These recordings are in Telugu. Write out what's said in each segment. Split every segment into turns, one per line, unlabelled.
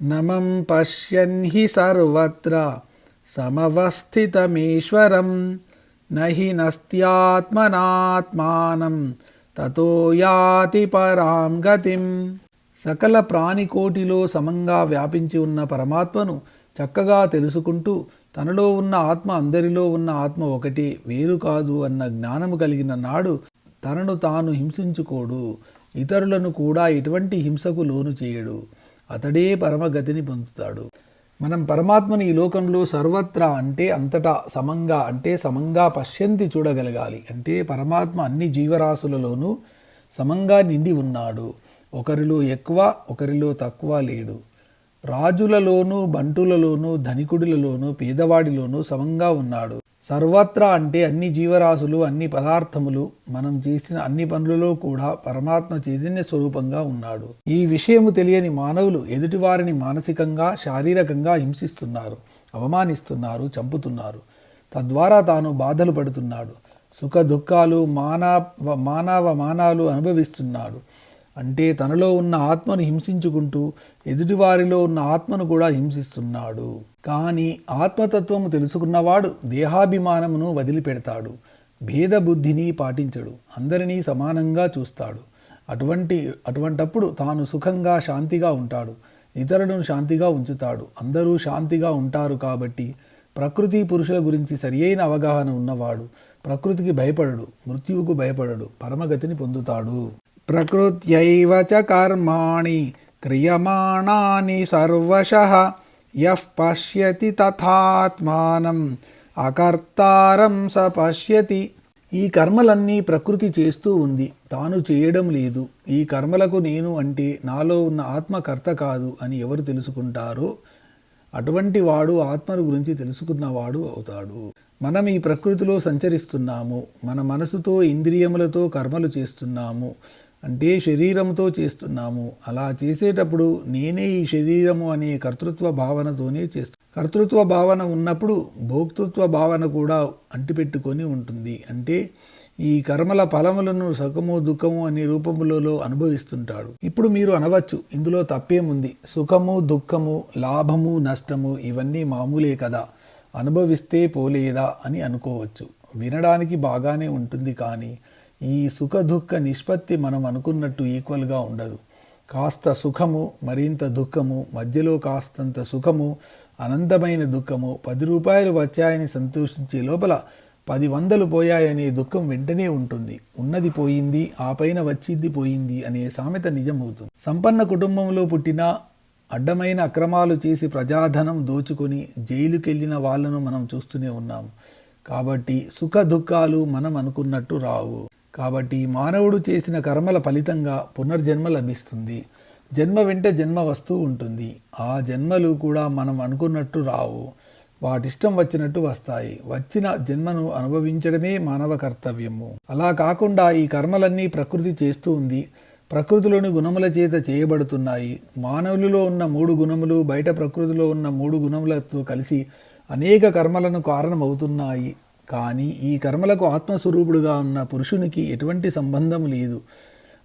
నమం పశ్యన్ హి సర్వత్ర సమవస్థితమీశ్వరం నహి నస్త్యాత్మనాత్మానం తతో యాతి పరాం గతిం. సకల ప్రాణికోటిలో సమంగా వ్యాపించి ఉన్న పరమాత్మను చక్కగా తెలుసుకుంటూ తనలో ఉన్న ఆత్మ అందరిలో ఉన్న ఆత్మ ఒకటి వేరు కాదు అన్న జ్ఞానము కలిగిన నాడు తనను తాను హింసించుకోడు ఇతరులను కూడా ఎటువంటి హింసకు లోను చేయడు. అతడే పరమగతిని పొందుతాడు. మనం పరమాత్మని ఈ లోకంలో సర్వత్రా అంటే అంతటా సమంగా అంటే సమంగా పశ్యంతి చూడగలగాలి. అంటే పరమాత్మ అన్ని జీవరాశులలోనూ సమంగా నిండి ఉన్నాడు. ఒకరిలో ఎక్కువ ఒకరిలో తక్కువ లేడు. రాజులలోనూ బంటులలోనూ ధనికుడులలోనూ పేదవాడిలోనూ సమంగా ఉన్నాడు. సర్వత్రా అంటే అన్ని జీవరాశులు అన్ని పదార్థములు మనం చేసిన అన్ని పనులలో కూడా పరమాత్మ చైతన్య స్వరూపంగా ఉన్నాడు. ఈ విషయము తెలియని మానవులు ఎదుటివారిని మానసికంగా శారీరకంగా హింసిస్తున్నారు అవమానిస్తున్నారు చంపుతున్నారు. తద్వారా తాను బాధలు పడుతున్నాడు సుఖ దుఃఖాలు మానవ మానవ మానాలు అనుభవిస్తున్నాడు. అంటే తనలో ఉన్న ఆత్మను హింసించుకుంటూ ఎదుటివారిలో ఉన్న ఆత్మను కూడా హింసిస్తున్నాడు. కానీ ఆత్మతత్వము తెలుసుకున్నవాడు దేహాభిమానమును వదిలిపెడతాడు. భేద బుద్ధిని పాటించడు. అందరినీ సమానంగా చూస్తాడు. అటువంటి అటువంటప్పుడు తాను సుఖంగా శాంతిగా ఉంటాడు. ఇతరులను శాంతిగా ఉంచుతాడు. అందరూ శాంతిగా ఉంటారు కాబట్టి ప్రకృతి పురుషుల గురించి సరియైన అవగాహన ఉన్నవాడు ప్రకృతికి భయపడడు. మృత్యువుకు భయపడడు. పరమగతిని పొందుతాడు. ప్రకృత్యైవ చ కర్మాణి క్రియమాణాని సర్వశః యః పశ్యతి తథాత్మానం అకర్తారం స పశ్యతి ఈ కర్మలన్నీ ప్రకృతి చేస్తూ ఉంది తాను చేయడం లేదు. ఈ కర్మలకు నేను అంటే నాలో ఉన్న ఆత్మకర్త కాదు అని ఎవరు తెలుసుకుంటారో? అటువంటి వాడు ఆత్మను గురించి తెలుసుకున్నవాడు అవుతాడు. మనం ఈ ప్రకృతిలో సంచరిస్తున్నాము మన మనసుతో ఇంద్రియములతో కర్మలు చేస్తున్నాము. అంటే శరీరంతో చేస్తున్నాము. అలా చేసేటప్పుడు నేనే ఈ శరీరము అనే కర్తృత్వ భావనతోనే చేస్తు కర్తృత్వ భావన ఉన్నప్పుడు భోక్తృత్వ భావన కూడా అంటిపెట్టుకొని ఉంటుంది. అంటే ఈ కర్మల ఫలములను సుఖము దుఃఖము అనే రూపములలో అనుభవిస్తుంటాడు. ఇప్పుడు మీరు అనవచ్చు ఇందులో తప్పేముంది? సుఖము దుఃఖము లాభము నష్టము ఇవన్నీ మామూలే కదా. అనుభవిస్తే పోలేదా అని అనుకోవచ్చు. వినడానికి బాగానే ఉంటుంది కానీ ఈ సుఖ దుఃఖ నిష్పత్తి మనం అనుకున్నట్టు ఈక్వల్గా ఉండదు. కాస్త సుఖము మరింత దుఃఖము మధ్యలో కాస్తంత సుఖము అనంతమైన దుఃఖము పది రూపాయలు వచ్చాయని సంతోషించే లోపల పది వందలు పోయాయనే దుఃఖం వెంటనే ఉంటుంది. ఉన్నది పోయింది ఆ పైన వచ్చింది పోయింది అనే సామెత నిజమవుతుంది. సంపన్న కుటుంబంలో పుట్టిన అడ్డమైన అక్రమాలు చేసి ప్రజాధనం దోచుకొని జైలుకెళ్ళిన వాళ్ళను మనం చూస్తూనే ఉన్నాం కాబట్టి సుఖ దుఃఖాలు మనం అనుకున్నట్టు రావు. కాబట్టి మానవుడు చేసిన కర్మల ఫలితంగా పునర్జన్మ లభిస్తుంది. జన్మ వెంట జన్మ వస్తూ ఉంటుంది. ఆ జన్మలు కూడా మనం అనుకున్నట్టు రావు. వాటిష్టం వచ్చినట్టు వస్తాయి. వచ్చిన జన్మను అనుభవించడమే మానవ కర్తవ్యము. అలా కాకుండా ఈ కర్మలన్నీ ప్రకృతి చేస్తూ ఉంది. ప్రకృతిలోని గుణముల చేత చేయబడుతున్నాయి. మానవులలో ఉన్న మూడు గుణములు బయట ప్రకృతిలో ఉన్న మూడు గుణములతో కలిసి అనేక కర్మలను కారణమవుతున్నాయి. కానీ ఈ కర్మలకు ఆత్మస్వరూపుడుగా ఉన్న పురుషునికి ఎటువంటి సంబంధం లేదు.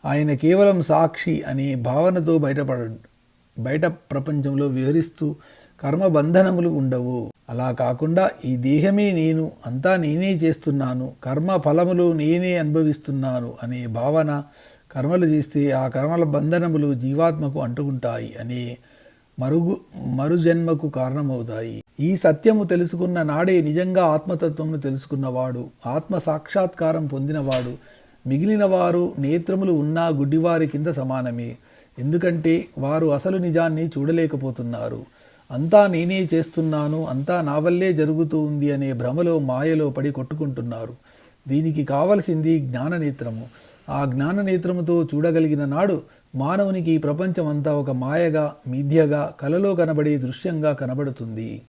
ఆయన కేవలం సాక్షి అనే భావనతో బయటపడ బయట ప్రపంచంలో విహరిస్తూ కర్మబంధనములు ఉండవు. అలా కాకుండా ఈ దేహమే నేను అంతా నేనే చేస్తున్నాను కర్మ ఫలములు నేనే అనుభవిస్తున్నాను అనే భావన కర్మలు చేస్తే ఆ కర్మల బంధనములు జీవాత్మకు అంటుకుంటాయి అనే మరుగు మరుజన్మకు కారణమవుతాయి. ఈ సత్యము తెలుసుకున్న నాడే నిజంగా ఆత్మతత్వమును తెలుసుకున్నవాడు ఆత్మ సాక్షాత్కారం పొందినవాడు. మిగిలిన వారు నేత్రములు ఉన్నా గుడ్డివారి కింద సమానమే. ఎందుకంటే వారు అసలు నిజాన్ని చూడలేకపోతున్నారు. అంతా నేనే చేస్తున్నాను అంతా నా వల్లే జరుగుతూ ఉంది అనే భ్రమలో మాయలో పడి కొట్టుకుంటున్నారు. దీనికి కావలసింది జ్ఞాననేత్రము. ఆ జ్ఞాననేత్రముతో చూడగలిగిన నాడు మానవునికి ప్రపంచమంతా ఒక మాయగా మిథ్యగా కలలో కనబడే దృశ్యంగా కనబడుతుంది.